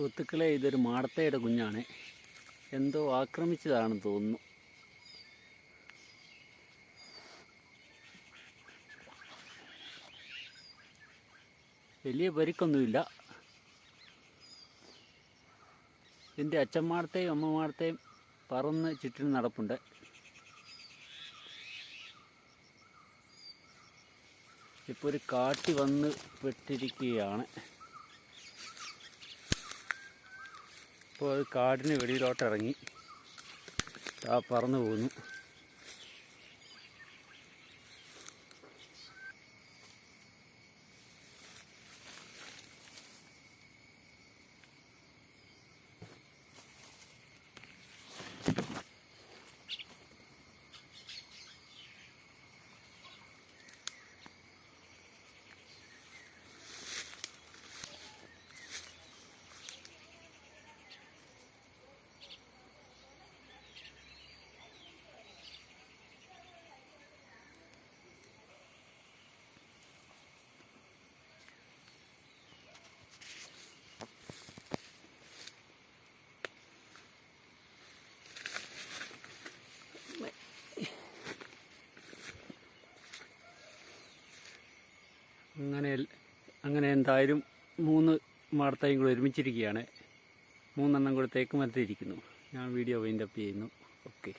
സുഹൃത്തുക്കളെ ഇതൊരു മാടത്തയുടെ കുഞ്ഞാണ്. എന്തോ ആക്രമിച്ചതാണെന്ന് തോന്നുന്നു. വലിയ പരിക്കൊന്നുമില്ല എന്റെ അച്ഛന്മാർത്തേയും അമ്മമാർത്തേയും പറന്ന് ചുറ്റിനും നടപ്പുണ്ട്. ഇപ്പോൾ ഒരു കാട്ടി വന്ന് പെട്ടിരിക്കുകയാണ്. ഇപ്പോൾ അത് കാടിന് വെളിയിലോട്ട് ഇറങ്ങി ആ പറന്നു പോകുന്നു അങ്ങനെ അങ്ങനെ എന്തായാലും മൂന്ന് വാർത്തയും കൂടെ ഒരുമിച്ചിരിക്കുകയാണ്. മൂന്നെണ്ണം കൂടെ തേക്ക് മരത്തിരിക്കുന്നു ഞാൻ വീഡിയോ വൈൻഡപ്പ് ചെയ്യുന്നു. ഓക്കെ